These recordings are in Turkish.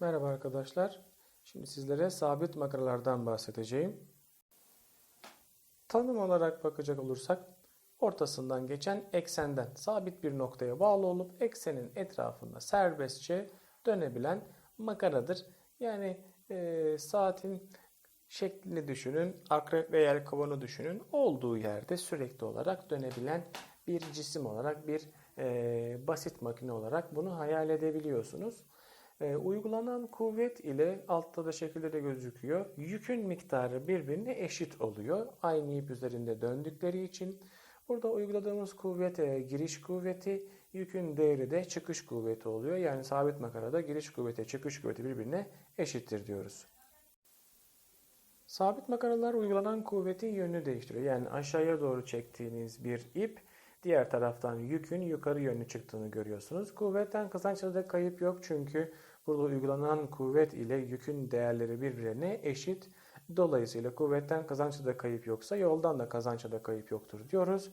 Merhaba arkadaşlar. Şimdi sizlere sabit makaralardan bahsedeceğim. Tanım olarak bakacak olursak ortasından geçen eksenden sabit bir noktaya bağlı olup eksenin etrafında serbestçe dönebilen makaradır. Yani e, saatin şeklini düşünün, akrep ve yelkovanı düşünün. Olduğu yerde sürekli olarak dönebilen bir cisim olarak, bir e, basit makine olarak bunu hayal edebiliyorsunuz. E, uygulanan kuvvet ile altta da şekilde de gözüküyor. Yükün miktarı birbirine eşit oluyor. Aynı ip üzerinde döndükleri için. Burada uyguladığımız kuvvet e, giriş kuvveti, yükün değeri de çıkış kuvveti oluyor. Yani sabit makarada giriş kuvveti, çıkış kuvveti birbirine eşittir diyoruz. Sabit makaralar uygulanan kuvvetin yönünü değiştiriyor. Yani aşağıya doğru çektiğiniz bir ip diğer taraftan yükün yukarı yönlü çıktığını görüyorsunuz. Kuvvetten kazançta da kayıp yok çünkü burada uygulanan kuvvet ile yükün değerleri birbirine eşit. Dolayısıyla kuvvetten kazançta da kayıp yoksa yoldan da kazançta da kayıp yoktur diyoruz.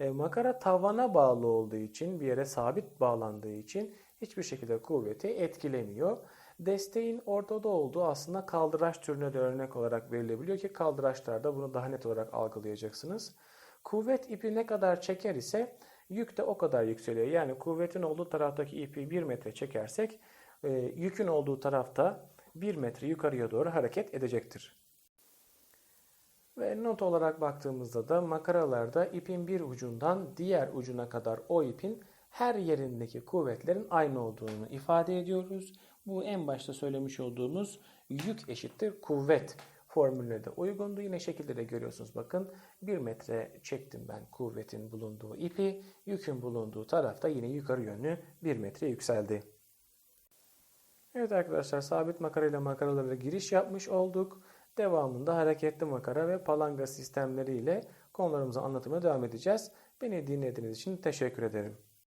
E, makara tavana bağlı olduğu için bir yere sabit bağlandığı için hiçbir şekilde kuvveti etkilemiyor. Desteğin ortada olduğu aslında kaldıraç türüne de örnek olarak verilebiliyor ki kaldıraçlarda bunu daha net olarak algılayacaksınız. Kuvvet ipi ne kadar çeker ise yük de o kadar yükseliyor. Yani kuvvetin olduğu taraftaki ipi 1 metre çekersek e, yükün olduğu tarafta 1 metre yukarıya doğru hareket edecektir. Ve not olarak baktığımızda da makaralarda ipin bir ucundan diğer ucuna kadar o ipin her yerindeki kuvvetlerin aynı olduğunu ifade ediyoruz. Bu en başta söylemiş olduğumuz yük eşittir kuvvet formülüne de uygundu. Yine şekilde de görüyorsunuz bakın 1 metre çektim ben kuvvetin bulunduğu ipi. Yükün bulunduğu tarafta yine yukarı yönlü 1 metre yükseldi. Evet arkadaşlar sabit makara ile makaralara giriş yapmış olduk. Devamında hareketli makara ve palanga sistemleri ile konularımızı anlatmaya devam edeceğiz. Beni dinlediğiniz için teşekkür ederim.